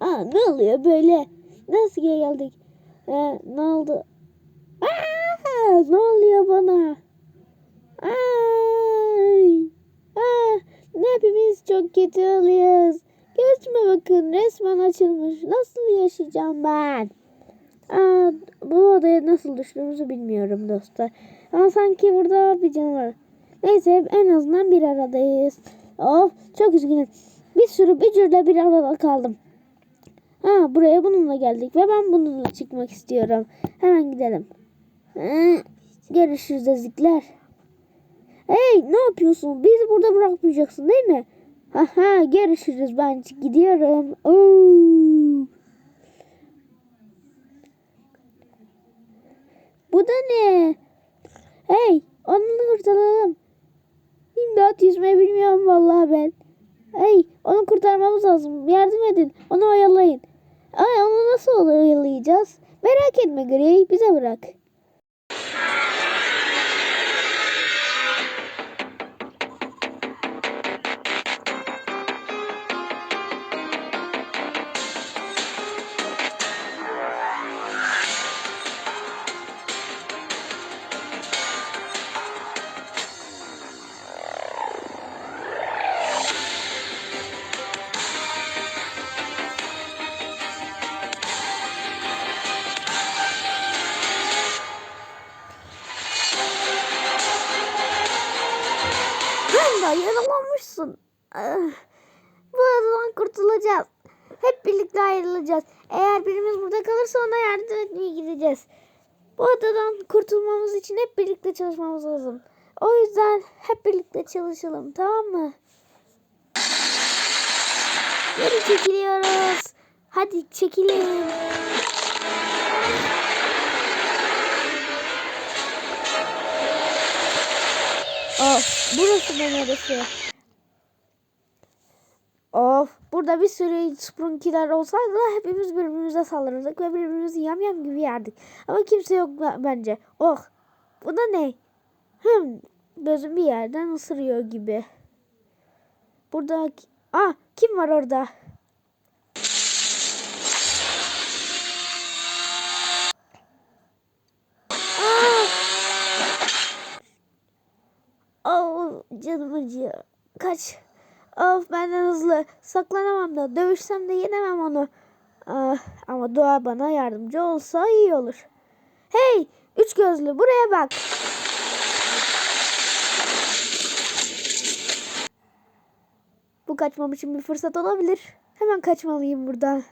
Aa, ne oluyor böyle? Nasıl geldik? Ee, ne oldu? Aa, ne oluyor bana? Ay, aa, hepimiz çok kötü oluyoruz. Gözüme bakın resmen açılmış. Nasıl yaşayacağım ben? Aa, bu odaya nasıl düştüğümüzü bilmiyorum dostlar. Ama sanki burada bir canavar. Neyse en azından bir aradayız. Of çok üzgünüm. Bir sürü bücürle bir arada kaldım. Ha buraya bununla geldik ve ben bununla çıkmak istiyorum. Hemen gidelim. Görüşürüz ezikler. Hey ne yapıyorsun? Bizi burada bırakmayacaksın değil mi? Haha görüşürüz ben gidiyorum. Oo. Bu da ne? Hey onu kurtaralım. İmdat yüzmeyi bilmiyorum vallahi ben. Hey onu kurtarmamız lazım. Yardım edin. Onu oyalayın. Ay onu nasıl oyalayacağız? Merak etme Gray bize bırak. Yaralanmışsın. Ah, Bu adadan kurtulacağız. Hep birlikte ayrılacağız. Eğer birimiz burada kalırsa ona yardım etmeye gideceğiz. Bu adadan kurtulmamız için hep birlikte çalışmamız lazım. O yüzden hep birlikte çalışalım tamam mı? Geri çekiliyoruz. Hadi çekilin. Da neresi? Of burada bir sürü sprunkiler olsaydı da hepimiz birbirimize saldırırdık ve birbirimizi yamyam gibi yerdik. Ama kimse yok bence. Oh bu da ne? Hım gözüm bir yerden ısırıyor gibi. Burada ah kim var orada? Aa! Oh canım acıyor. Kaç. Of benden hızlı. Saklanamam da. Dövüşsem de yenemem onu. Ah, ama doğa bana yardımcı olsa iyi olur. Hey! Üç gözlü buraya bak. Bu kaçmam için bir fırsat olabilir. Hemen kaçmalıyım buradan.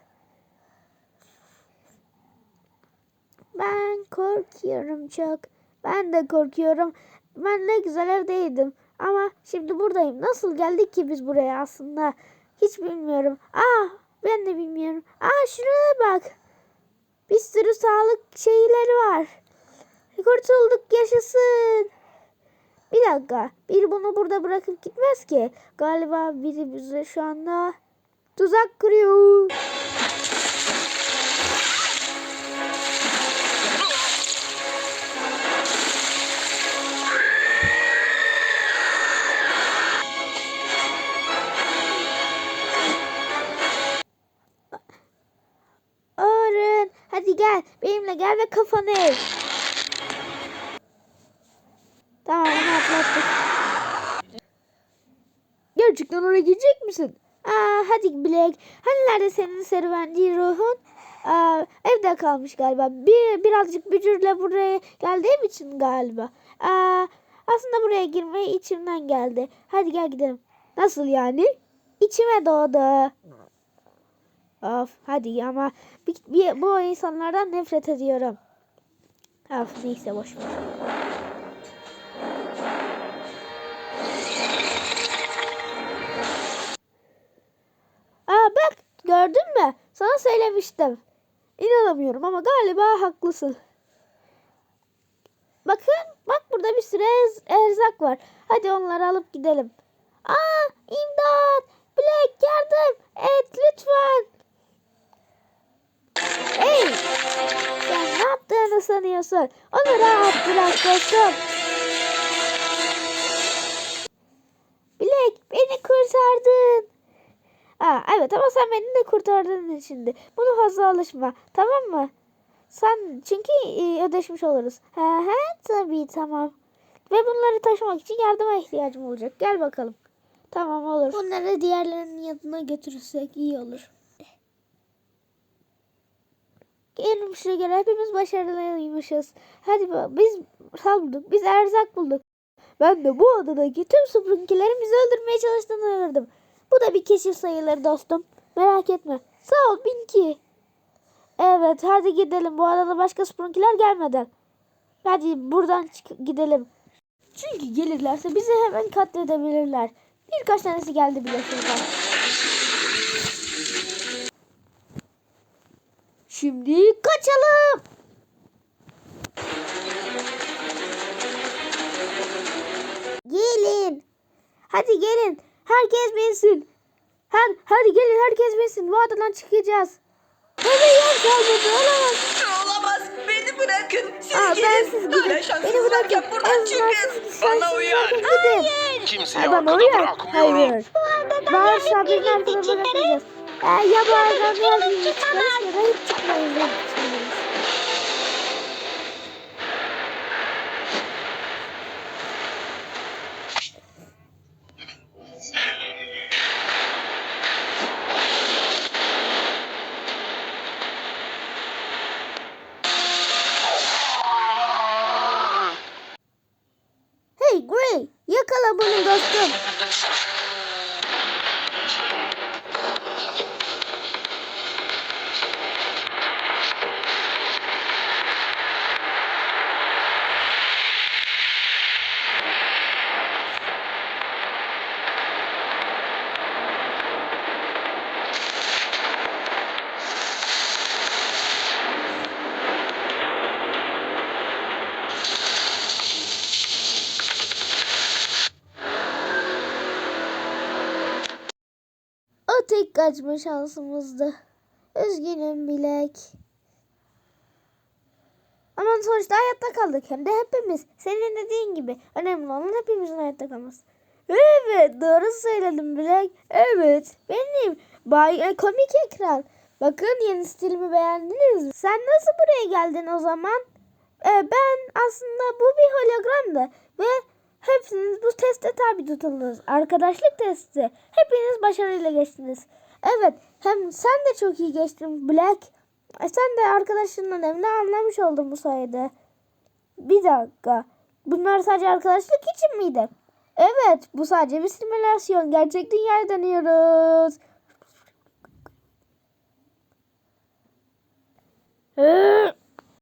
Ben korkuyorum çok. Ben de korkuyorum. Ben ne güzel evdeydim. Ama şimdi buradayım. Nasıl geldik ki biz buraya aslında? Hiç bilmiyorum. Aa ben de bilmiyorum. Aa şuraya bak. Bir sürü sağlık şeyleri var. Kurtulduk yaşasın. Bir dakika. Biri bunu burada bırakıp gitmez ki. Galiba biri bize şu anda tuzak kuruyor. Benimle gel ve kafanı ev. Tamam onu atlattık. Gerçekten oraya gidecek misin? Aa, hadi Black. Hani nerede senin serüvenci ruhun? Aa, evde kalmış galiba. Bir, birazcık bücürle buraya geldiğim için galiba. Aa, aslında buraya girmeye içimden geldi. Hadi gel gidelim. Nasıl yani? İçime doğdu. Of hadi ama bir, bir- bu insanlardan nefret ediyorum. Of neyse boş ver. Aa bak gördün mü? Sana söylemiştim. İnanamıyorum ama galiba haklısın. Bakın bak burada bir sürü erzak var. Hadi onları alıp gidelim. Aa imdat! Black yardım et lütfen. Hey! Sen ne yaptığını sanıyorsun? Onu rahat bırak dostum. Black beni kurtardın. Aa, Evet ama sen beni de kurtardın şimdi. Bunu fazla alışma. Tamam mı? Sen çünkü e, ödeşmiş oluruz. He he tabii tamam. Ve bunları taşımak için yardıma ihtiyacım olacak. Gel bakalım. Tamam olur. Bunları diğerlerinin yanına götürürsek iyi olur. Şuraya göre hepimiz başarılıymışız. Hadi bak biz bulduk. Biz erzak bulduk. Ben de bu adadaki tüm süpürgelerin bizi öldürmeye çalıştığını gördüm. Bu da bir keşif sayılır dostum. Merak etme. Sağ ol Binki. Evet hadi gidelim. Bu adada başka süpürgeler gelmeden. Hadi buradan gidelim. Çünkü gelirlerse bizi hemen katledebilirler. Birkaç tanesi geldi bile şuradan. Şimdi kaçalım. Gelin. Hadi gelin. Herkes binsin. Hadi, hadi gelin herkes binsin. Bu adadan çıkacağız. Hadi yer kalmadı. Olamaz. Olamaz. Beni bırakın. Siz Aa, gidin. ben siz gidin. Hala şansınız Beni bırakın. varken buradan çıkın. şanssız Bana uyar. Gidin. Kimseyi Bana arkada uyar. bırakmıyorum. Hayır. Bağır sabrını arkada bırakacağız. Ee, ya bu aradan her gün çıkarız ya da hiç çıkmayız. ya çıkmayız. Hey Gray, yakala bunu dostum. Kaçma şansımızdı. Üzgünüm Bilek. Ama sonuçta hayatta kaldık. Hem de hepimiz. Senin dediğin gibi. Önemli olan hepimizin hayatta kalması. Evet doğru söyledim Bilek. Evet benim. Bay e, komik ekran. Bakın yeni stilimi beğendiniz mi? Sen nasıl buraya geldin o zaman? E, ben aslında bu bir hologramdı. Ve hepsiniz bu teste tabi tutuldunuz. Arkadaşlık testi. Hepiniz başarıyla geçtiniz. Evet hem sen de çok iyi geçtin Black. E sen de arkadaşının önemini anlamış oldun bu sayede. Bir dakika. Bunlar sadece arkadaşlık için miydi? Evet bu sadece bir simülasyon. Gerçek dünyaya dönüyoruz. Hıh. Ee,